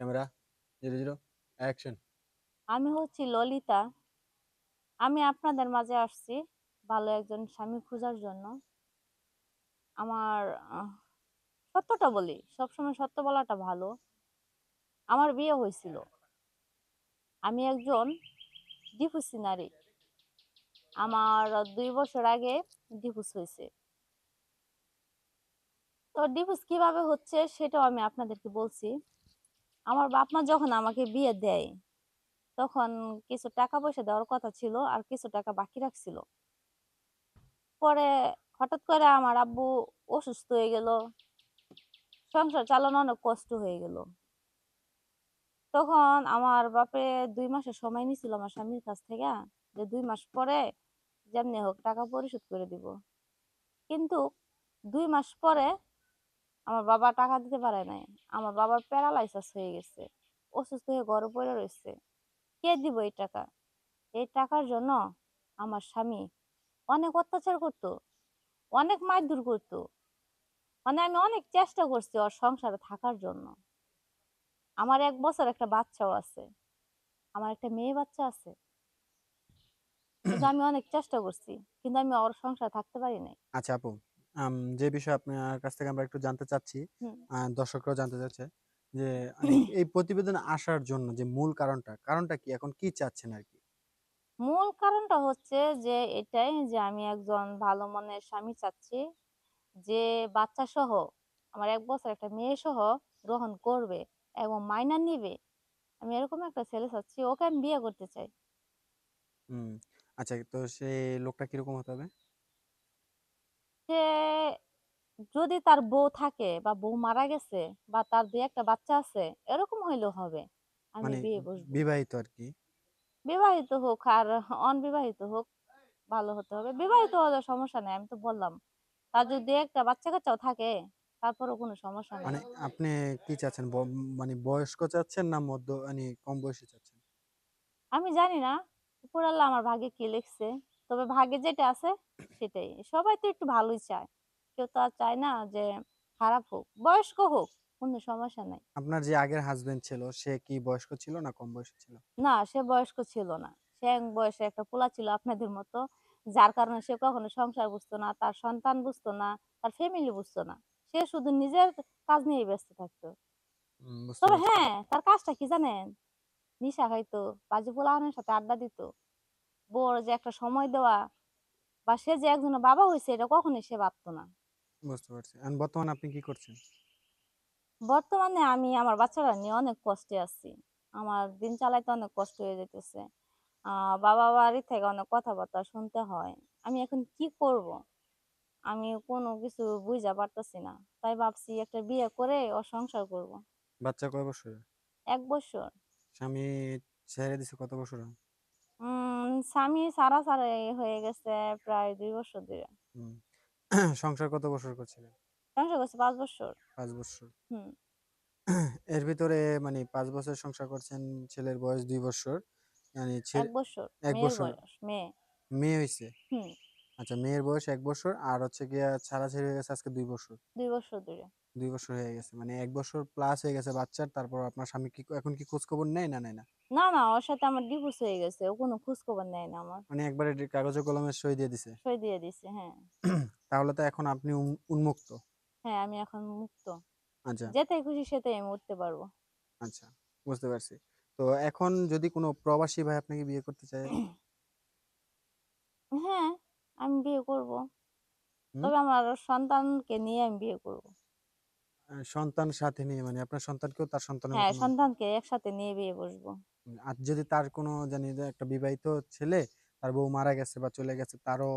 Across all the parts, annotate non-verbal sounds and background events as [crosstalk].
Camera, zero zero, action. আমি হচ্ছি ললিতা। আমি আপনাদের মাঝে আসছি ভালো একজন স্বামী খোঁজার জন্য। আমার সত্যটা বলি, সবসময় সত্য বলাটা ভালো। আমার বিয়ে হয়েছিল। আমি একজন ডিভোর্সি নারী। আমার দুই বছর আগে ডিভোর্স হয়েছে। তো ডিভোর্স কীভাবে হচ্ছে সেটাও আমি আপনাদেরকে বলছি। আমার বাপ মা যখন আমাকে বিয়ে দেয়, তখন কিছু টাকা পয়সা দেওয়ার কথা ছিল আর কিছু টাকা বাকি রাখছিল। পরে হঠাৎ করে আমার আব্বু অসুস্থ হয়ে গেল, সংসার চালানো অনেক কষ্ট হয়ে গেল। তখন আমার বাপে দুই মাসের সময় নিছিল আমার স্বামীর কাছ থেকে, যে দুই মাস পরে যেমনি হোক টাকা পরিশোধ করে দিব। কিন্তু দুই মাস পরে আমার বাবা টাকা দিতে পারে নাই। আমার বাবার প্যারালাইসিস হয়ে গেছে, অসুস্থ হয়ে ঘরে পড়ে রয়েছে। কে দিব এই টাকা? এই টাকার জন্য আমার স্বামী অনেক অত্যাচার করতো, অনেক মারধর করতো। মানে আমি অনেক চেষ্টা করছি ওর সংসারে থাকার জন্য। আমার এক বছর একটা বাচ্চাও আছে, আমার একটা মেয়ে বাচ্চা আছে। আমি অনেক চেষ্টা করছি, কিন্তু আমি ওর সংসারে থাকতে পারি নাই। আচ্ছা আপু আম, যে বিষয়ে আপনার কাছ থেকে আমরা একটু জানতে চাচ্ছি হুম। আহ, দর্শকরাও জানতে চাচ্ছে যে [clears throat] মানে এই প্রতিবেদনে আসার জন্য যে মূল কারণটা কারণটা কি? এখন কি চাচ্ছেন আর কি? মূল কারণটা হচ্ছে যে এটাই যে আমি একজন ভালো মনের স্বামী চাচ্ছি যে বাচ্চা সহ আমার এক বছর একটা মেয়ে সহ গ্রহণ করবে এবং মাইনা নিবে। আমি এরকম একটা ছেলে চাচ্ছি ওকে আমি বিয়ে করতে চাই। হুম আচ্ছা তো সেই লোকটা কীরকম হতে হবে? সে যদি তার বউ থাকে বা বউ মারা গেছে বা তার দুই একটা বাচ্চা আছে এরকম হইলেও হবে। আমি মানে বিয়ে বসবো। বিবাহিত আর কি বিবাহিত হোক আর অনবিবাহিত হোক ভালো হতে হবে। বিবাহিত হলে সমস্যা নেই আমি তো বললাম। তার যদি একটা বাচ্চা কাচ্চাও থাকে তারপরেও কোনো সমস্যা নেই। মানে আপনি কি চাচ্ছেন? ব- মানে বয়স্ক চাচ্ছেন না মধ্য মানে কম বয়সী চাচ্ছেন? আমি জানি না। উপর আল্লাহ আমার ভাগ্যে কি লিখছে। তবে ভাগ্যে যেটা আছে সেটাই। সবাই তো একটু ভালোই চায়। কেউ তো আর চায় না যে খারাপ হোক বয়স্ক হোক কোনো সমস্যা নাই। আপনার যে আগের হাজবেন্ড ছিল সে কি বয়স্ক ছিল না কম বয়সী ছিল? না সে বয়স্ক ছিল না। সে এক বয়সে একটা পোলা ছিল আপনাদের মতো যার কারণে সে কখনো সংসার বুঝতো না তার সন্তান বুঝতো না তার ফ্যামিলি বুঝতো না। সে শুধু নিজের কাজ নিয়েই ব্যস্ত থাকতো। তবে হ্যাঁ তার কাজটা কি জানেন? নিশা খাইতো বাজে পোলাহানের সাথে আড্ডা দিত। বউর যে একটা সময় দেওয়া বা সে যে একজনের বাবা হয়েছে এটা কখনোই সে ভাবতো না। বুঝতে পারছি। আর বর্তমানে আপনি কি করছেন? বর্তমানে আমি আমার বাচ্চারা নিয়ে অনেক কষ্টে আছি। আমার দিন চালাইতে অনেক কষ্ট হয়ে যেতেছে বাবা বাড়ি থেকে অনেক কথাবার্তা শুনতে হয়। আমি এখন কি করব? আমি কোনো কিছু বুঝা পারতেছি না। তাই ভাবছি একটা বিয়ে করে ও সংসার করব। বাচ্চা কয় বছর এক বছর। স্বামী ছেড়ে দিছে কত বছর? স্বামী সারা সারা হয়ে গেছে প্রায় দুই বছর ধরে। [clears throat] সংসার কত বছর করছিলেন? সংসার করছে পাঁচ বছর। পাঁচ বছর। হুম। [clears throat] এর ভিতরে মানে পাঁচ বছর সংসার করছেন ছেলের বয়স দুই বছর। মানে এক বছর এক বছর। মেয়ে। মেয়ে হয়েছে হুম। আচ্ছা মেয়ের বয়স এক বছর আর হচ্ছে গিয়া ছাড়াছাড়ি হয়ে গেছে আজকে দুই বছর। দুই বছর ধরে। দুই বছর হয়ে গেছে মানে এক বছর প্লাস হয়ে গেছে বাচ্চার তারপর আপনার স্বামী কি এখন কি খোঁজ খবর নেয় না নেয় না? না না ওর সাথে আমার ডিভোর্স হয়ে গেছে ও কোনো খোঁজ খবর নেয় না আমার। মানে একবারে কাগজে কলমে সই দিয়ে দিছে? সই দিয়ে দিছে হ্যাঁ। [clears throat] তাহলে তো এখন আপনি উন- উন্মুক্ত? হ্যাঁ আমি এখন মুক্ত। আচ্ছা। যেতে খুশি সেটাই আমি উঠতে পারব। আচ্ছা বুঝতে পারছি। তো এখন যদি কোনো প্রবাসী ভাই আপনাকে বিয়ে করতে চায়? হ্যাঁ আমি বিয়ে করব। তবে আমার সন্তানকে নিয়ে আমি বিয়ে করব। সন্তান সাথে নিয়ে মানে আপনার সন্তানকেও তার সন্তানের হ্যাঁ সন্তানকে একসাথে নিয়ে বিয়ে উম, আর যদি তার কোনো জানি একটা বিবাহিত ছেলে তার বউ মারা গেছে বা চলে গেছে তারও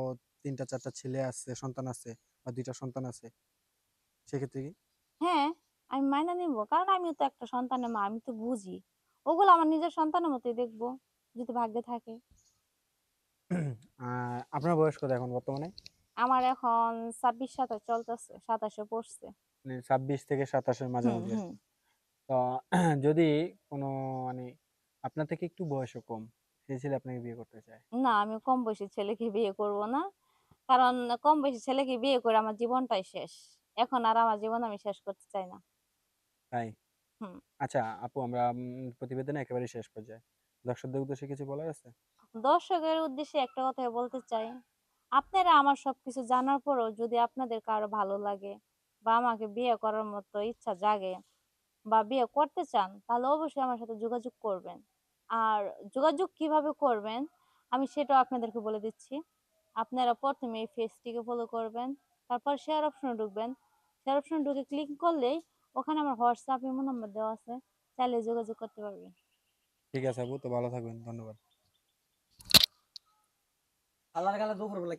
তিনটা চারটা ছেলে আছে সন্তান আছে বা দুইটা সন্তান আছে সেক্ষেত্রে কি? হ্যাঁ আমি মাইনা নিব। কারণ আমিও তো একটা সন্তানের মা আমি তো বুঝি। ওগুলো আমার নিজের সন্তানের মতোই দেখব যদি ভাগ্যে থাকে। আপনার বয়স কত এখন বর্তমানে? আমার এখন ছাব্বিশ সাতাশ চলতেছে সাতাশে পড়ছে। মানে ছাব্বিশ থেকে সাতাশের হুম মাঝামাঝি তো [clears throat] যদি কোনো মানে আপনার থেকে একটু বয়সও কম সেই ছেলে আপনাকে বিয়ে করতে চায়? না আমি কম বয়সী ছেলেকে বিয়ে করব না। কারণ কম বয়সী ছেলেকে বিয়ে করে আমার জীবনটাই শেষ। এখন আর আমার জীবন আমি শেষ করতে চাই না। তাই। আচ্ছা আপু আমরা প্রতিবেদনে একেবারে শেষ পর্যায়ে। দর্শকদের উদ্দেশ্যে কিছু বলার আছে? দর্শকের উদ্দেশ্যে একটা কথাই বলতে চাই। আপনারা আমার সবকিছু জানার পরেও যদি আপনাদের কারও ভালো লাগে বা আমাকে বিয়ে করার মতো ইচ্ছা জাগে বা বিয়ে করতে চান, তাহলে অবশ্যই আমার সাথে যোগাযোগ করবেন। আর যোগাযোগ কীভাবে করবেন, আমি সেটাও আপনাদেরকে বলে দিচ্ছি। আপনারা প্রথমে এই পেজটিকে ফলো করবেন, তারপর শেয়ার অপশনে ঢুকবেন। শেয়ার অপশনে ঢুকে ক্লিক করলেই ওখানে আমার হোয়াটসঅ্যাপ ইমো নাম্বার দেওয়া আছে। চাইলে যোগাযোগ করতে পারবেন। ঠিক আছে আপু, তো ভালো থাকবেন, ধন্যবাদ। আল্লাহর গালে দুপুরবেলা